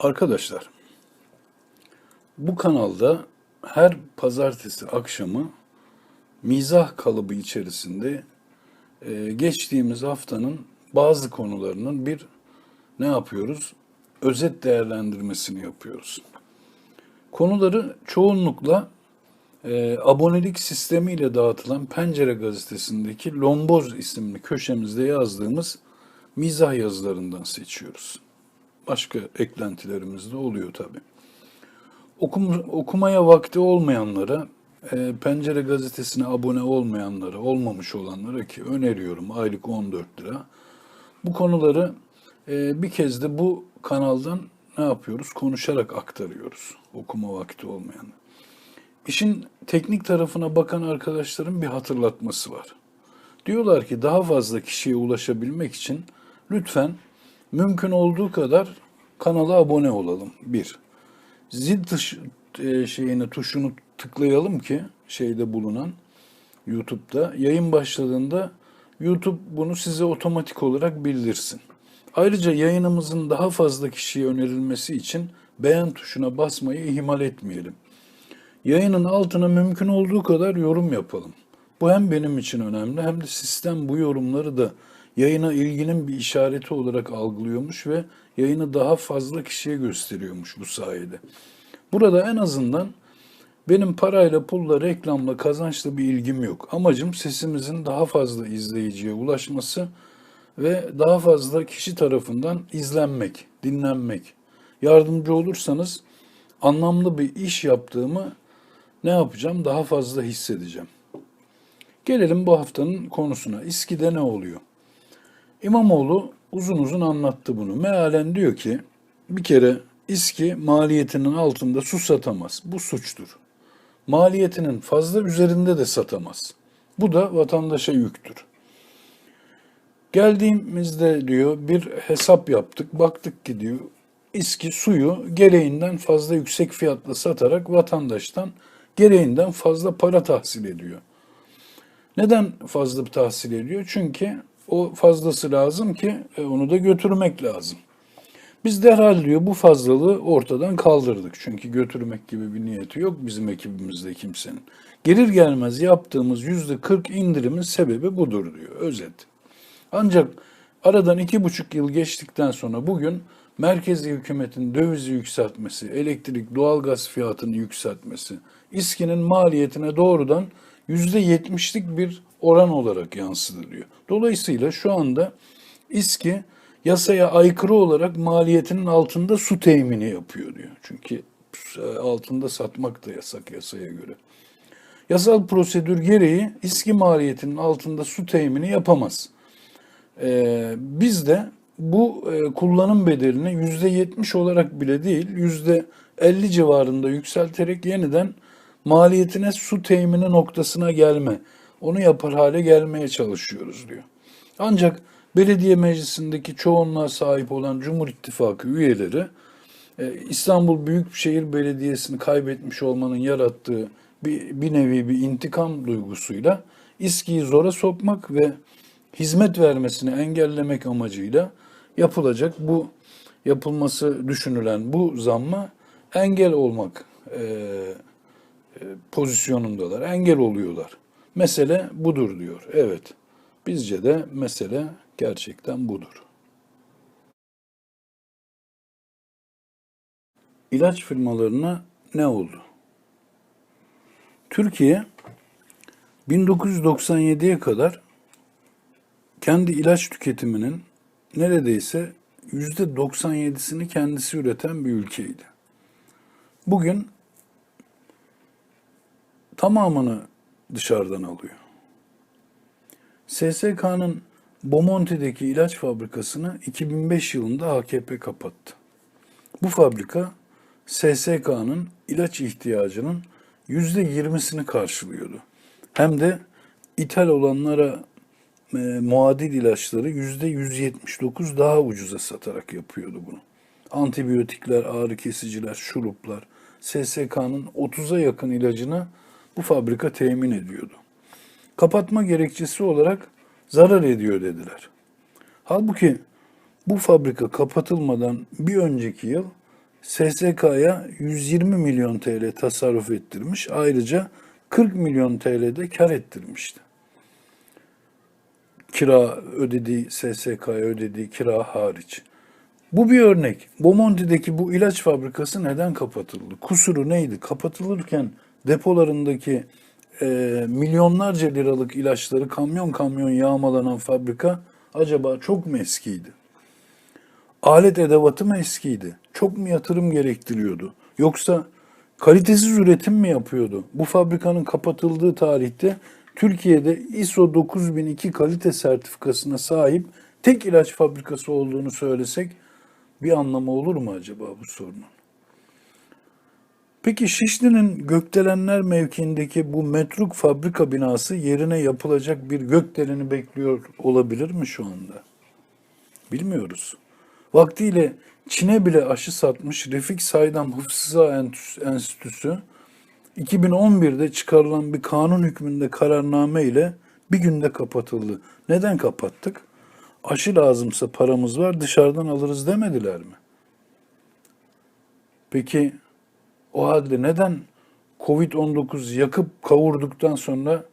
Arkadaşlar, bu kanalda her pazartesi akşamı mizah kalıbı içerisinde e, geçtiğimiz haftanın bazı konularının bir ne yapıyoruz? Özet değerlendirmesini yapıyoruz. Konuları çoğunlukla e, abonelik sistemiyle dağıtılan Pencere gazetesindeki Lomboz isimli köşemizde yazdığımız mizah yazılarından seçiyoruz. Başka eklentilerimiz de oluyor tabii. Okum, okumaya vakti olmayanlara, e, Pencere gazetesine abone olmayanlara, olmamış olanlara ki öneriyorum aylık 14 lira. Bu konuları e, bir kez de bu kanaldan ne yapıyoruz? Konuşarak aktarıyoruz okuma vakti olmayan. İşin teknik tarafına bakan arkadaşların bir hatırlatması var. Diyorlar ki daha fazla kişiye ulaşabilmek için lütfen mümkün olduğu kadar kanala abone olalım. Bir. Zil tuş, e, şeyini tuşunu tıklayalım ki şeyde bulunan YouTube'da yayın başladığında YouTube bunu size otomatik olarak bildirsin. Ayrıca yayınımızın daha fazla kişiye önerilmesi için beğen tuşuna basmayı ihmal etmeyelim. Yayının altına mümkün olduğu kadar yorum yapalım. Bu hem benim için önemli hem de sistem bu yorumları da yayına ilginin bir işareti olarak algılıyormuş ve yayını daha fazla kişiye gösteriyormuş bu sayede. Burada en azından benim parayla, pulla, reklamla, kazançla bir ilgim yok. Amacım sesimizin daha fazla izleyiciye ulaşması ve daha fazla kişi tarafından izlenmek, dinlenmek. Yardımcı olursanız anlamlı bir iş yaptığımı ne yapacağım? Daha fazla hissedeceğim. Gelelim bu haftanın konusuna. İSKİ'de ne oluyor? İmamoğlu uzun uzun anlattı bunu. Mealen diyor ki bir kere İSKİ maliyetinin altında su satamaz. Bu suçtur. Maliyetinin fazla üzerinde de satamaz. Bu da vatandaşa yüktür. Geldiğimizde diyor bir hesap yaptık. Baktık ki diyor İSKİ suyu gereğinden fazla yüksek fiyatla satarak vatandaştan gereğinden fazla para tahsil ediyor. Neden fazla tahsil ediyor? Çünkü o fazlası lazım ki e, onu da götürmek lazım. Biz derhal diyor bu fazlalığı ortadan kaldırdık. Çünkü götürmek gibi bir niyeti yok bizim ekibimizde kimsenin. Gelir gelmez yaptığımız yüzde 40 indirimin sebebi budur diyor özet. Ancak aradan iki buçuk yıl geçtikten sonra bugün merkezi hükümetin dövizi yükseltmesi, elektrik, doğalgaz fiyatını yükseltmesi, İSKİ'nin maliyetine doğrudan yüzde yetmişlik bir oran olarak yansıdı diyor. Dolayısıyla şu anda İSKİ yasaya aykırı olarak maliyetinin altında su temini yapıyor diyor. Çünkü e, altında satmak da yasak yasaya göre. Yasal prosedür gereği İSKİ maliyetinin altında su temini yapamaz. Ee, biz de bu e, kullanım bedelini yüzde yetmiş olarak bile değil yüzde elli civarında yükselterek yeniden maliyetine su temini noktasına gelme, onu yapar hale gelmeye çalışıyoruz diyor. Ancak belediye meclisindeki çoğunluğa sahip olan Cumhur İttifakı üyeleri e, İstanbul Büyükşehir Belediyesi'ni kaybetmiş olmanın yarattığı bir, bir nevi bir intikam duygusuyla İSKİ'yi zora sokmak ve hizmet vermesini engellemek amacıyla yapılacak bu yapılması düşünülen bu zamma engel olmak e, e, pozisyonundalar, engel oluyorlar. Mesele budur diyor. Evet, bizce de mesele gerçekten budur. İlaç firmalarına ne oldu? Türkiye 1997'ye kadar kendi ilaç tüketiminin neredeyse %97'sini kendisi üreten bir ülkeydi. Bugün tamamını dışarıdan alıyor. SSK'nın Bomonti'deki ilaç fabrikasını 2005 yılında AKP kapattı. Bu fabrika SSK'nın ilaç ihtiyacının %20'sini karşılıyordu. Hem de ithal olanlara e, muadil ilaçları %179 daha ucuza satarak yapıyordu bunu. Antibiyotikler, ağrı kesiciler, şuruplar, SSK'nın 30'a yakın ilacını bu fabrika temin ediyordu. Kapatma gerekçesi olarak zarar ediyor dediler. Halbuki bu fabrika kapatılmadan bir önceki yıl SSK'ya 120 milyon TL tasarruf ettirmiş. Ayrıca 40 milyon TL'de kar ettirmişti. Kira ödediği, SSK'ya ödediği kira hariç. Bu bir örnek. Bomonti'deki bu ilaç fabrikası neden kapatıldı? Kusuru neydi? Kapatılırken depolarındaki e, milyonlarca liralık ilaçları kamyon kamyon yağmalanan fabrika acaba çok mu eskiydi? Alet edevatı mı eskiydi? Çok mu yatırım gerektiriyordu? Yoksa kalitesiz üretim mi yapıyordu? Bu fabrikanın kapatıldığı tarihte Türkiye'de ISO 9002 kalite sertifikasına sahip tek ilaç fabrikası olduğunu söylesek bir anlamı olur mu acaba bu sorunun? Peki Şişli'nin Gökdelenler mevkiindeki bu metruk fabrika binası yerine yapılacak bir gökdeleni bekliyor olabilir mi şu anda? Bilmiyoruz. Vaktiyle Çin'e bile aşı satmış Refik Saydam Hıfzı Enstitüsü 2011'de çıkarılan bir kanun hükmünde kararname ile bir günde kapatıldı. Neden kapattık? Aşı lazımsa paramız var dışarıdan alırız demediler mi? Peki o halde neden Covid-19 yakıp kavurduktan sonra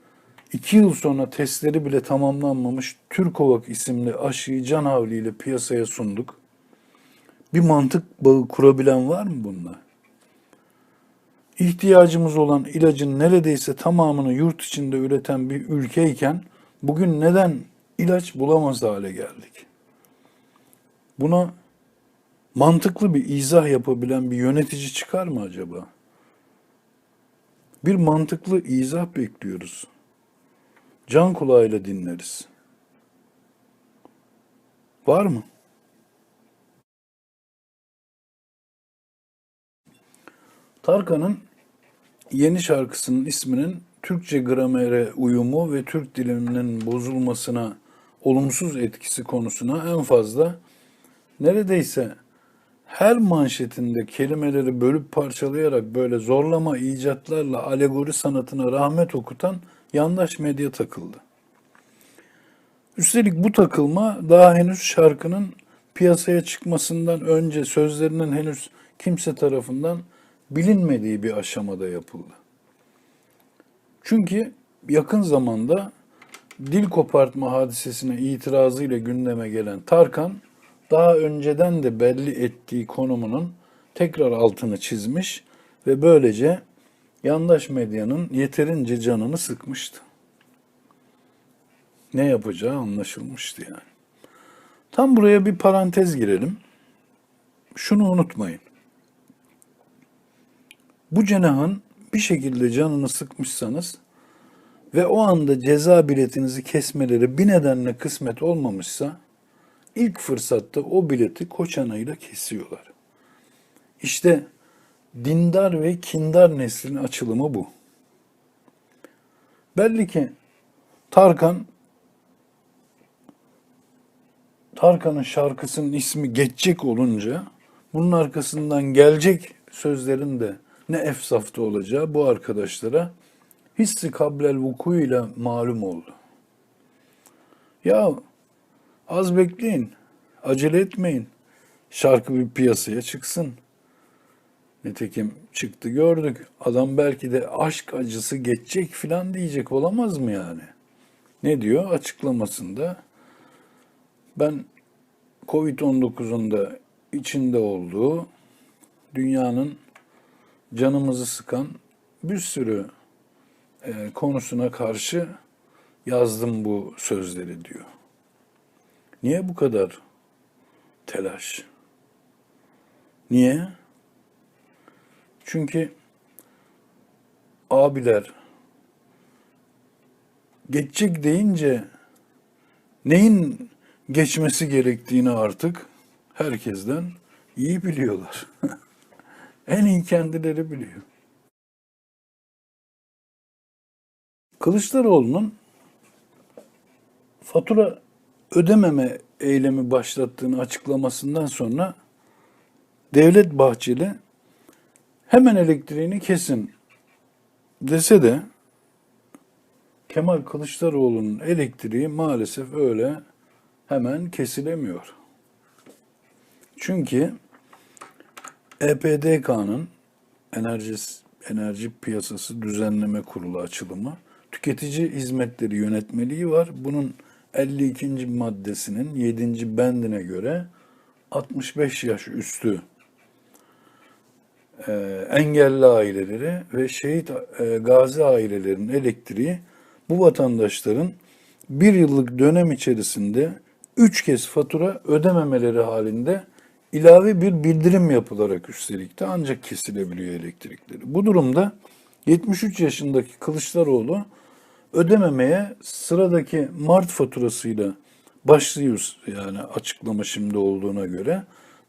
iki yıl sonra testleri bile tamamlanmamış Türkovak isimli aşıyı can havliyle piyasaya sunduk? Bir mantık bağı kurabilen var mı bununla? İhtiyacımız olan ilacın neredeyse tamamını yurt içinde üreten bir ülkeyken bugün neden ilaç bulamaz hale geldik? Buna mantıklı bir izah yapabilen bir yönetici çıkar mı acaba? Bir mantıklı izah bekliyoruz. Can kulağıyla dinleriz. Var mı? Tarkan'ın yeni şarkısının isminin Türkçe gramere uyumu ve Türk diliminin bozulmasına olumsuz etkisi konusuna en fazla neredeyse her manşetinde kelimeleri bölüp parçalayarak böyle zorlama icatlarla alegori sanatına rahmet okutan yandaş medya takıldı. Üstelik bu takılma daha henüz şarkının piyasaya çıkmasından önce sözlerinin henüz kimse tarafından bilinmediği bir aşamada yapıldı. Çünkü yakın zamanda dil kopartma hadisesine itirazıyla gündeme gelen Tarkan, daha önceden de belli ettiği konumunun tekrar altını çizmiş ve böylece yandaş medyanın yeterince canını sıkmıştı. Ne yapacağı anlaşılmıştı yani. Tam buraya bir parantez girelim. Şunu unutmayın. Bu cenahın bir şekilde canını sıkmışsanız ve o anda ceza biletinizi kesmeleri bir nedenle kısmet olmamışsa ilk fırsatta o bileti koçanayla kesiyorlar. İşte dindar ve kindar neslin açılımı bu. Belli ki Tarkan Tarkan'ın şarkısının ismi geçecek olunca bunun arkasından gelecek sözlerin de ne efsafta olacağı bu arkadaşlara hissi kablel vukuyla malum oldu. Ya az bekleyin, acele etmeyin. Şarkı bir piyasaya çıksın. Nitekim çıktı gördük. Adam belki de aşk acısı geçecek filan diyecek olamaz mı yani? Ne diyor açıklamasında? Ben Covid-19'un da içinde olduğu dünyanın canımızı sıkan bir sürü e, konusuna karşı yazdım bu sözleri diyor. Niye bu kadar telaş? Niye? Çünkü abiler geçecek deyince neyin geçmesi gerektiğini artık herkesten iyi biliyorlar. En iyi kendileri biliyor. Kılıçdaroğlu'nun fatura ödememe eylemi başlattığını açıklamasından sonra Devlet Bahçeli hemen elektriğini kesin dese de Kemal Kılıçdaroğlu'nun elektriği maalesef öyle hemen kesilemiyor. Çünkü EPDK'nın Enerji, Enerji Piyasası Düzenleme Kurulu açılımı tüketici hizmetleri yönetmeliği var. Bunun 52. maddesinin 7. bendine göre 65 yaş üstü e, engelli aileleri ve şehit e, gazi ailelerinin elektriği bu vatandaşların bir yıllık dönem içerisinde üç kez fatura ödememeleri halinde ilave bir bildirim yapılarak üstelik de ancak kesilebiliyor elektrikleri. Bu durumda 73 yaşındaki Kılıçdaroğlu ödememeye sıradaki Mart faturasıyla başlıyoruz yani açıklama şimdi olduğuna göre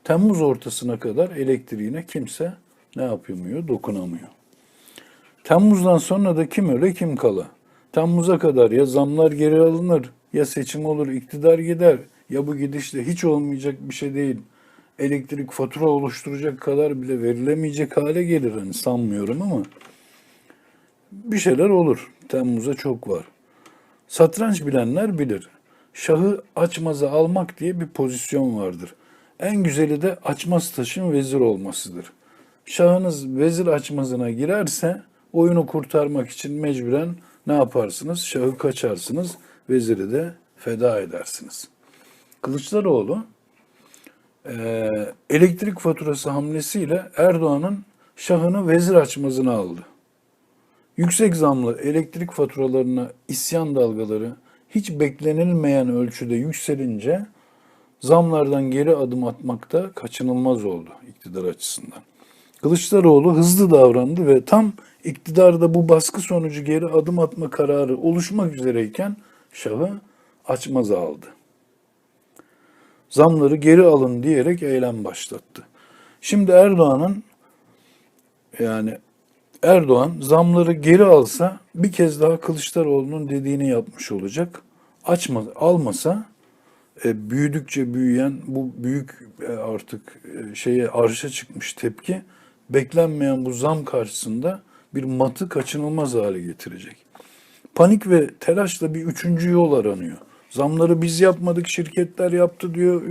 Temmuz ortasına kadar elektriğine kimse ne yapamıyor, dokunamıyor. Temmuz'dan sonra da kim öle kim kala. Temmuz'a kadar ya zamlar geri alınır, ya seçim olur, iktidar gider, ya bu gidişle hiç olmayacak bir şey değil. Elektrik fatura oluşturacak kadar bile verilemeyecek hale gelir hani sanmıyorum ama bir şeyler olur. Temmuz'a çok var. Satranç bilenler bilir. Şahı açmaza almak diye bir pozisyon vardır. En güzeli de açmaz taşın vezir olmasıdır. Şahınız vezir açmazına girerse oyunu kurtarmak için mecburen ne yaparsınız? Şahı kaçarsınız, veziri de feda edersiniz. Kılıçdaroğlu e, elektrik faturası hamlesiyle Erdoğan'ın şahını vezir açmazına aldı. Yüksek zamlı elektrik faturalarına isyan dalgaları hiç beklenilmeyen ölçüde yükselince zamlardan geri adım atmakta kaçınılmaz oldu iktidar açısından. Kılıçdaroğlu hızlı davrandı ve tam iktidarda bu baskı sonucu geri adım atma kararı oluşmak üzereyken şahı açmaza aldı. Zamları geri alın diyerek eylem başlattı. Şimdi Erdoğan'ın yani Erdoğan zamları geri alsa bir kez daha Kılıçdaroğlu'nun dediğini yapmış olacak. Açma, almasa e, büyüdükçe büyüyen bu büyük e, artık e, şeye arşa çıkmış tepki beklenmeyen bu zam karşısında bir matı kaçınılmaz hale getirecek. Panik ve telaşla bir üçüncü yol aranıyor. Zamları biz yapmadık, şirketler yaptı diyor.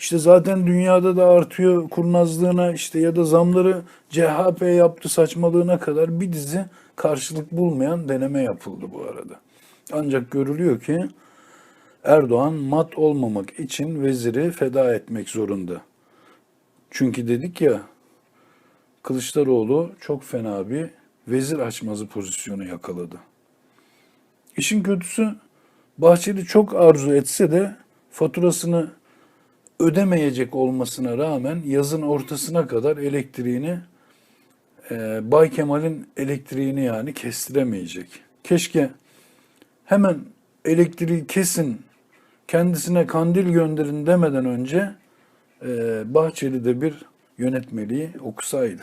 İşte zaten dünyada da artıyor kurnazlığına işte ya da zamları CHP yaptı saçmalığına kadar bir dizi karşılık bulmayan deneme yapıldı bu arada. Ancak görülüyor ki Erdoğan mat olmamak için veziri feda etmek zorunda. Çünkü dedik ya Kılıçdaroğlu çok fena bir vezir açmazı pozisyonu yakaladı. İşin kötüsü Bahçeli çok arzu etse de faturasını ödemeyecek olmasına rağmen yazın ortasına kadar elektriğini e, Bay Kemal'in elektriğini yani kestiremeyecek. Keşke hemen elektriği kesin kendisine kandil gönderin demeden önce e, Bahçeli'de bir yönetmeliği okusaydı.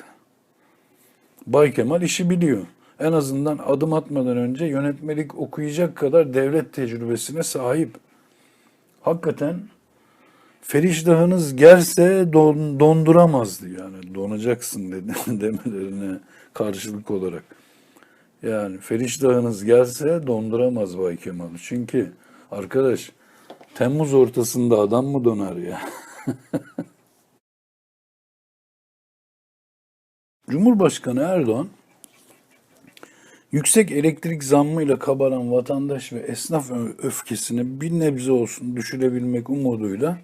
Bay Kemal işi biliyor. En azından adım atmadan önce yönetmelik okuyacak kadar devlet tecrübesine sahip. Hakikaten Feriştahınız gelse don, donduramazdı yani donacaksın dedi demelerine karşılık olarak. Yani Feriştahınız gelse donduramaz Bay Kemal. Çünkü arkadaş Temmuz ortasında adam mı donar ya? Cumhurbaşkanı Erdoğan yüksek elektrik zammıyla kabaran vatandaş ve esnaf öfkesini bir nebze olsun düşürebilmek umuduyla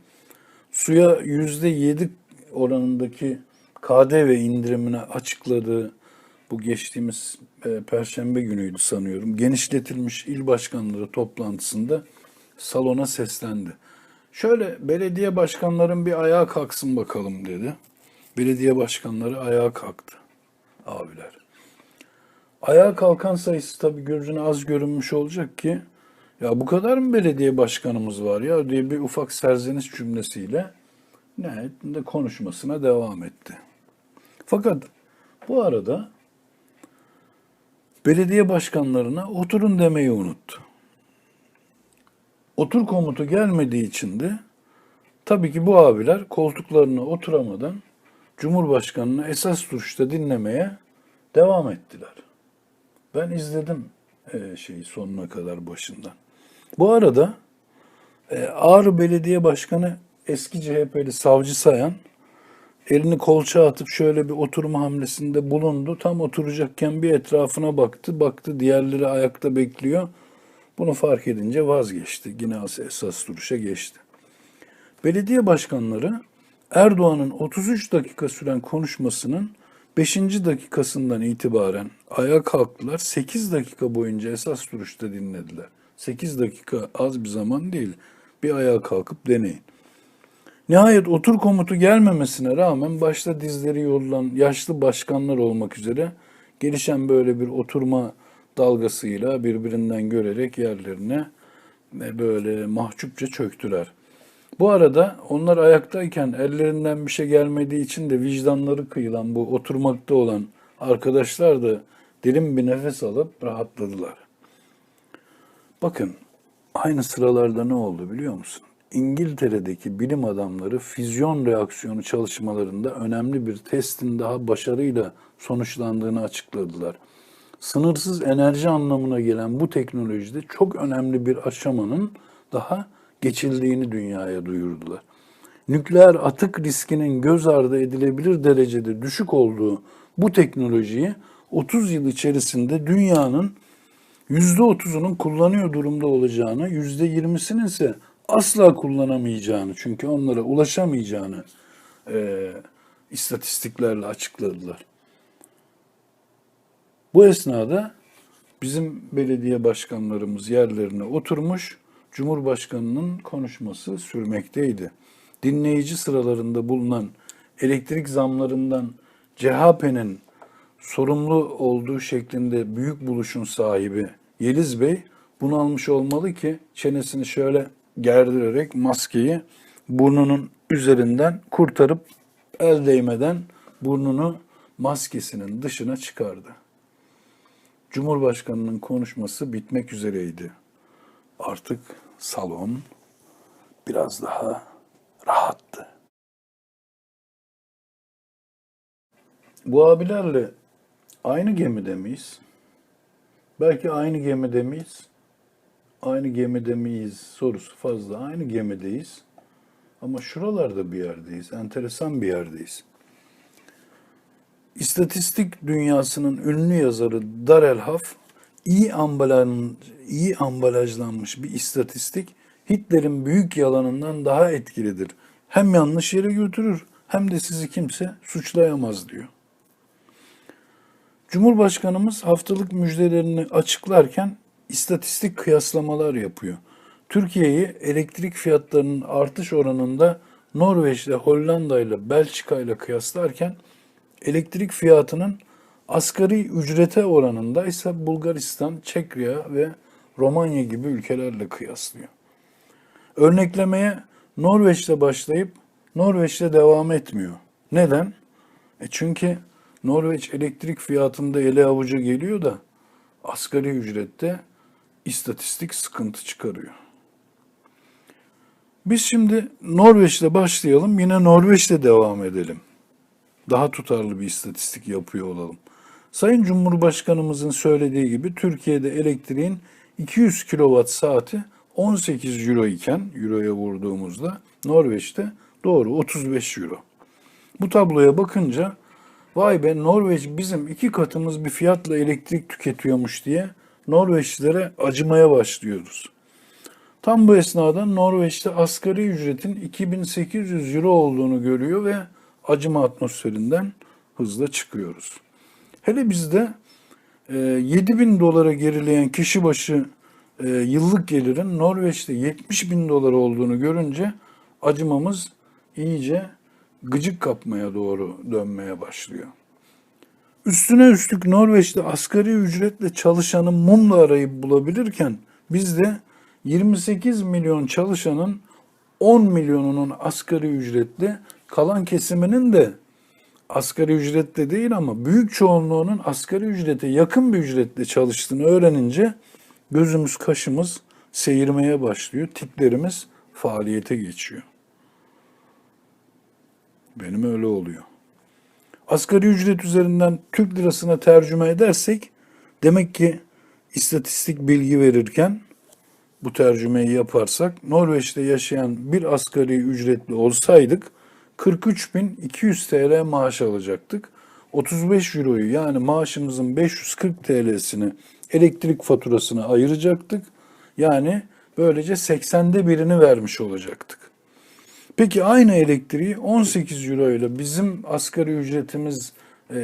suya yüzde yedi oranındaki KDV indirimini açıkladığı bu geçtiğimiz e, Perşembe günüydü sanıyorum. Genişletilmiş il başkanları toplantısında salona seslendi. Şöyle belediye başkanların bir ayağa kalksın bakalım dedi. Belediye başkanları ayağa kalktı abiler. Ayağa kalkan sayısı tabii gözüne az görünmüş olacak ki ya bu kadar mı belediye başkanımız var ya diye bir ufak serzeniş cümlesiyle nihayetinde konuşmasına devam etti. Fakat bu arada belediye başkanlarına oturun demeyi unuttu. Otur komutu gelmediği için de tabii ki bu abiler koltuklarına oturamadan Cumhurbaşkanı'nı esas duruşta dinlemeye devam ettiler. Ben izledim e, şeyi sonuna kadar başından. Bu arada e, Ağrı Belediye Başkanı eski CHP'li Savcı Sayan elini kolça atıp şöyle bir oturma hamlesinde bulundu. Tam oturacakken bir etrafına baktı. Baktı diğerleri ayakta bekliyor. Bunu fark edince vazgeçti. Yine as- esas duruşa geçti. Belediye başkanları Erdoğan'ın 33 dakika süren konuşmasının 5. dakikasından itibaren ayağa kalktılar. 8 dakika boyunca esas duruşta dinlediler. 8 dakika az bir zaman değil. Bir ayağa kalkıp deneyin. Nihayet otur komutu gelmemesine rağmen başta dizleri yorulan yaşlı başkanlar olmak üzere gelişen böyle bir oturma dalgasıyla birbirinden görerek yerlerine ve böyle mahcupça çöktüler. Bu arada onlar ayaktayken ellerinden bir şey gelmediği için de vicdanları kıyılan bu oturmakta olan arkadaşlar da derin bir nefes alıp rahatladılar. Bakın aynı sıralarda ne oldu biliyor musun? İngiltere'deki bilim adamları füzyon reaksiyonu çalışmalarında önemli bir testin daha başarıyla sonuçlandığını açıkladılar. Sınırsız enerji anlamına gelen bu teknolojide çok önemli bir aşamanın daha geçildiğini dünyaya duyurdular. Nükleer atık riskinin göz ardı edilebilir derecede düşük olduğu bu teknolojiyi 30 yıl içerisinde dünyanın %30'unun kullanıyor durumda olacağını, %20'sinin ise asla kullanamayacağını, çünkü onlara ulaşamayacağını e, istatistiklerle açıkladılar. Bu esnada bizim belediye başkanlarımız yerlerine oturmuş, Cumhurbaşkanının konuşması sürmekteydi. Dinleyici sıralarında bulunan elektrik zamlarından CHP'nin sorumlu olduğu şeklinde büyük buluşun sahibi Yeliz Bey bunu almış olmalı ki çenesini şöyle gerdirerek maskeyi burnunun üzerinden kurtarıp el değmeden burnunu maskesinin dışına çıkardı. Cumhurbaşkanının konuşması bitmek üzereydi. Artık salon biraz daha rahattı. Bu abilerle aynı gemide miyiz? Belki aynı gemide miyiz? Aynı gemide miyiz sorusu fazla. Aynı gemideyiz. Ama şuralarda bir yerdeyiz. Enteresan bir yerdeyiz. İstatistik dünyasının ünlü yazarı Darrell Huff, iyi, ambalaj, iyi ambalajlanmış bir istatistik Hitler'in büyük yalanından daha etkilidir. Hem yanlış yere götürür hem de sizi kimse suçlayamaz diyor. Cumhurbaşkanımız haftalık müjdelerini açıklarken istatistik kıyaslamalar yapıyor. Türkiye'yi elektrik fiyatlarının artış oranında Norveç ile Hollanda ile Belçika ile kıyaslarken elektrik fiyatının asgari ücrete oranında ise Bulgaristan, Çekya ve Romanya gibi ülkelerle kıyaslıyor. Örneklemeye Norveç'le başlayıp Norveç'le devam etmiyor. Neden? E çünkü Norveç elektrik fiyatında ele avuca geliyor da asgari ücrette istatistik sıkıntı çıkarıyor. Biz şimdi Norveç'le başlayalım, yine Norveç'le devam edelim. Daha tutarlı bir istatistik yapıyor olalım. Sayın Cumhurbaşkanımızın söylediği gibi Türkiye'de elektriğin 200 kilowatt saati 18 euro iken, euroya vurduğumuzda Norveç'te doğru 35 euro. Bu tabloya bakınca vay be Norveç bizim iki katımız bir fiyatla elektrik tüketiyormuş diye Norveçlilere acımaya başlıyoruz. Tam bu esnada Norveç'te asgari ücretin 2800 euro olduğunu görüyor ve acıma atmosferinden hızla çıkıyoruz. Hele bizde e, 7000 dolara gerileyen kişi başı e, yıllık gelirin Norveç'te 70 bin dolar olduğunu görünce acımamız iyice gıcık kapmaya doğru dönmeye başlıyor. Üstüne üstlük Norveç'te asgari ücretle çalışanı mumla arayıp bulabilirken bizde 28 milyon çalışanın 10 milyonunun asgari ücretli, kalan kesiminin de asgari ücretle değil ama büyük çoğunluğunun asgari ücrete yakın bir ücretle çalıştığını öğrenince gözümüz kaşımız seyirmeye başlıyor, tiplerimiz faaliyete geçiyor. Benim öyle oluyor. Asgari ücret üzerinden Türk lirasına tercüme edersek demek ki istatistik bilgi verirken bu tercümeyi yaparsak Norveç'te yaşayan bir asgari ücretli olsaydık 43.200 TL maaş alacaktık. 35 euroyu yani maaşımızın 540 TL'sini elektrik faturasına ayıracaktık. Yani böylece 80'de birini vermiş olacaktık. Peki aynı elektriği 18 euro ile bizim asgari ücretimiz e,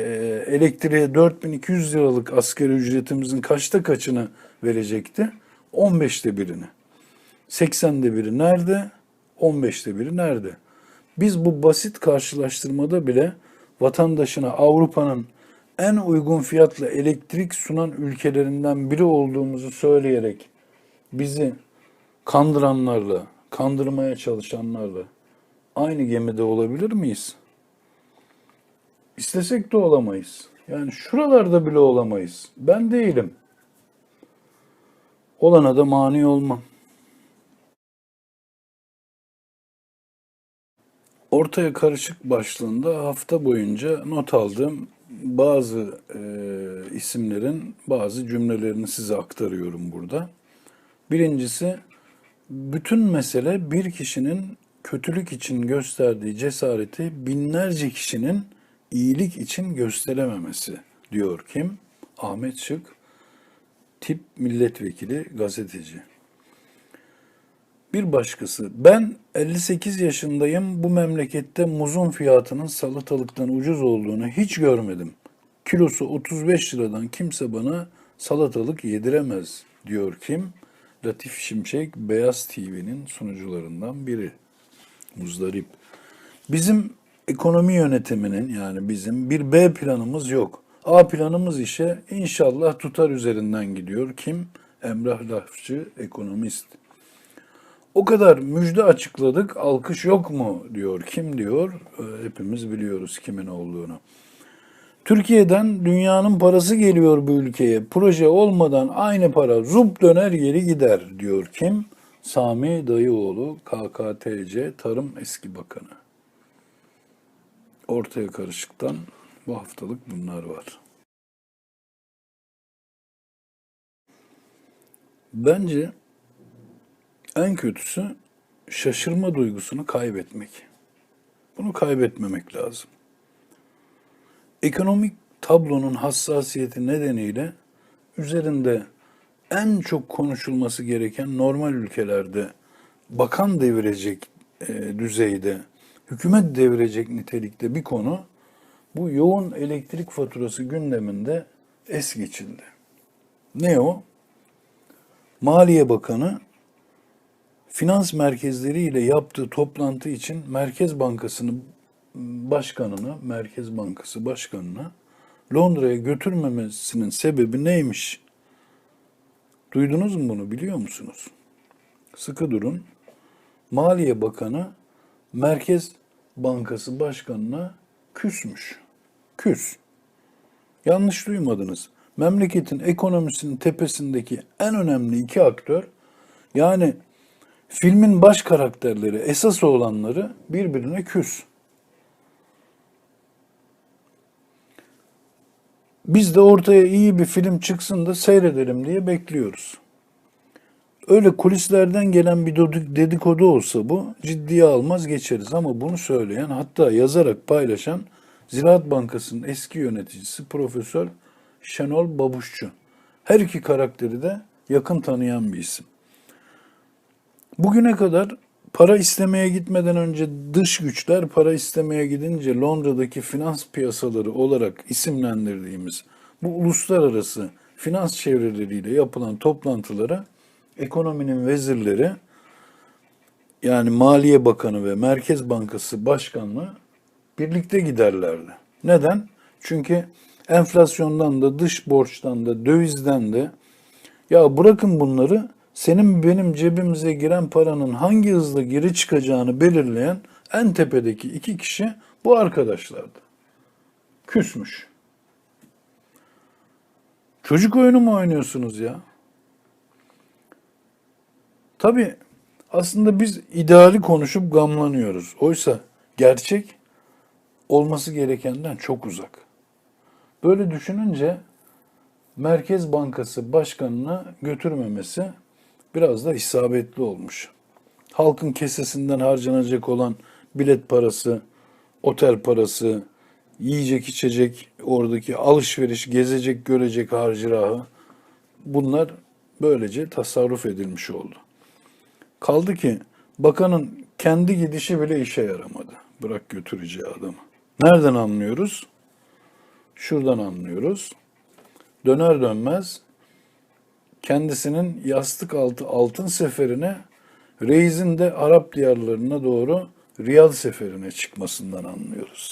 elektriğe 4200 liralık asgari ücretimizin kaçta kaçını verecekti? 15'te birini. 80'de biri nerede? 15'te biri nerede? Biz bu basit karşılaştırmada bile vatandaşına Avrupa'nın en uygun fiyatla elektrik sunan ülkelerinden biri olduğumuzu söyleyerek bizi kandıranlarla, kandırmaya çalışanlarla aynı gemide olabilir miyiz? İstesek de olamayız. Yani şuralarda bile olamayız. Ben değilim. Olana da mani olmam. Ortaya karışık başlığında hafta boyunca not aldığım bazı e, isimlerin bazı cümlelerini size aktarıyorum burada. Birincisi, bütün mesele bir kişinin kötülük için gösterdiği cesareti binlerce kişinin iyilik için gösterememesi diyor kim? Ahmet Şık, tip milletvekili, gazeteci. Bir başkası, ben 58 yaşındayım, bu memlekette muzun fiyatının salatalıktan ucuz olduğunu hiç görmedim. Kilosu 35 liradan kimse bana salatalık yediremez, diyor kim? Latif Şimşek, Beyaz TV'nin sunucularından biri. Muzdarip. Bizim ekonomi yönetiminin yani bizim bir B planımız yok. A planımız işe inşallah tutar üzerinden gidiyor. Kim? Emrah Lafçı, ekonomist. O kadar müjde açıkladık, alkış yok mu diyor. Kim diyor? Ee, Hepimiz biliyoruz kimin olduğunu. Türkiye'den dünyanın parası geliyor bu ülkeye. Proje olmadan aynı para zup döner geri gider diyor kim? Sami Dayıoğlu, KKTC Tarım Eski Bakanı. Ortaya karışıktan bu haftalık bunlar var. Bence en kötüsü şaşırma duygusunu kaybetmek. Bunu kaybetmemek lazım. Ekonomik tablonun hassasiyeti nedeniyle üzerinde en çok konuşulması gereken normal ülkelerde bakan devirecek e, düzeyde, hükümet devirecek nitelikte bir konu bu yoğun elektrik faturası gündeminde es geçildi. Ne o? Maliye Bakanı finans merkezleriyle yaptığı toplantı için Merkez Bankası'nın başkanını, Merkez Bankası başkanını Londra'ya götürmemesinin sebebi neymiş? Duydunuz mu bunu biliyor musunuz? Sıkı durun. Maliye Bakanı Merkez Bankası Başkanı'na küsmüş. Küs. Yanlış duymadınız. Memleketin ekonomisinin tepesindeki en önemli iki aktör yani filmin baş karakterleri, esas olanları birbirine küs. Biz de ortaya iyi bir film çıksın da seyredelim diye bekliyoruz. Öyle kulislerden gelen bir dedikodu olsa bu ciddiye almaz geçeriz ama bunu söyleyen hatta yazarak paylaşan Ziraat Bankası'nın eski yöneticisi Profesör Şenol Babuşçu. Her iki karakteri de yakın tanıyan bir isim. Bugüne kadar para istemeye gitmeden önce dış güçler, para istemeye gidince Londra'daki finans piyasaları olarak isimlendirdiğimiz bu uluslararası finans çevreleriyle yapılan toplantılara ekonominin vezirleri yani Maliye Bakanı ve Merkez Bankası Başkanlığı birlikte giderlerdi. Neden? Çünkü enflasyondan da dış borçtan da dövizden de ya bırakın bunları senin benim cebimize giren paranın hangi hızla geri çıkacağını belirleyen en tepedeki iki kişi bu arkadaşlardı. Küsmüş. Çocuk oyunu mu oynuyorsunuz ya? Tabii aslında biz ideali konuşup gamlanıyoruz. Oysa gerçek olması gerekenden çok uzak. Böyle düşününce Merkez Bankası Başkanı'na götürmemesi biraz da isabetli olmuş. Halkın kesesinden harcanacak olan bilet parası otel parası, yiyecek içecek, oradaki alışveriş, gezecek, görecek harcırahı bunlar böylece tasarruf edilmiş oldu. Kaldı ki bakanın kendi gidişi bile işe yaramadı. Bırak götüreceği adamı. Nereden anlıyoruz? Şuradan anlıyoruz. Döner dönmez kendisinin yastık altı altın seferine reisin de Arap diyarlarına doğru Riyad seferine çıkmasından anlıyoruz.